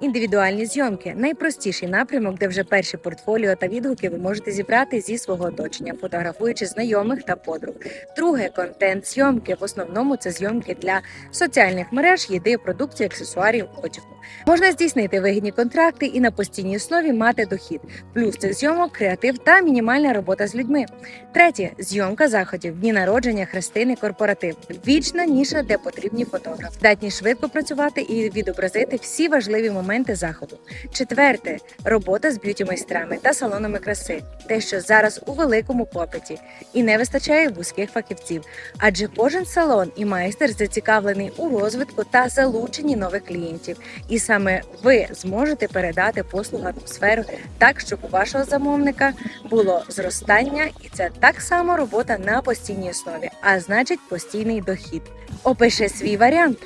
Індивідуальні зйомки найпростіший напрямок, де вже перші портфоліо та відгуки ви можете зібрати зі свого оточення, фотографуючи знайомих та подруг. Друге контент зйомки. В основному це зйомки для соціальних мереж, їди, продукції, аксесуарів, одягу. Можна здійснити вигідні контракти і на постійній основі мати дохід. Плюс цих зйомок, креатив та мінімальна робота з людьми. Третє зйомка заходів, дні народження, хрестини, корпоратив. Вічна ніша, де потрібні фотографи. Здатні швидко працювати і відобразити всі важливі моменти заходу. Четверте робота з б'юті майстрами та салонами краси, те, що зараз у великому попиті, і не вистачає вузьких фахівців. Адже кожен салон і майстер зацікавлений у розвитку та залученні нових клієнтів. І саме ви зможете передати послугу атмосферу так, щоб у вашого замовника було зростання, і це так само робота на постійній основі, а значить постійний дохід. Опиши свій варіант.